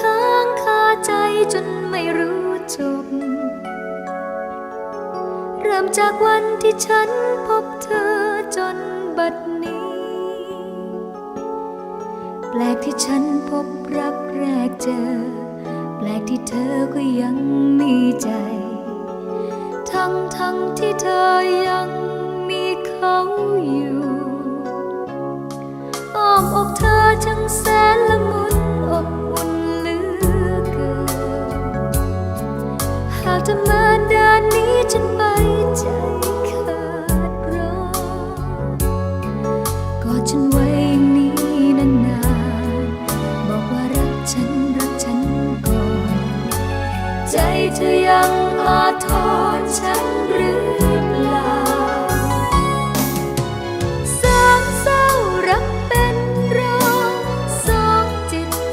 ค้างคาใจจนไม่รู้จบ เริ่มจากวันที่ฉันพบเธอจนบัดนี้ แปลกที่ฉันพบรักแรกเจอ แปลกที่เธอก็ยังมีใจ ทั้งทั้งที่เธอยังมีเขาอยู่อ้อมอก หาวจะมาด้านนี้ฉันไปใจขาดร้อนกอดฉันไว้นี้นานๆบอกว่ารักฉันรักฉันก่อน ใจเธอยังอาทรอ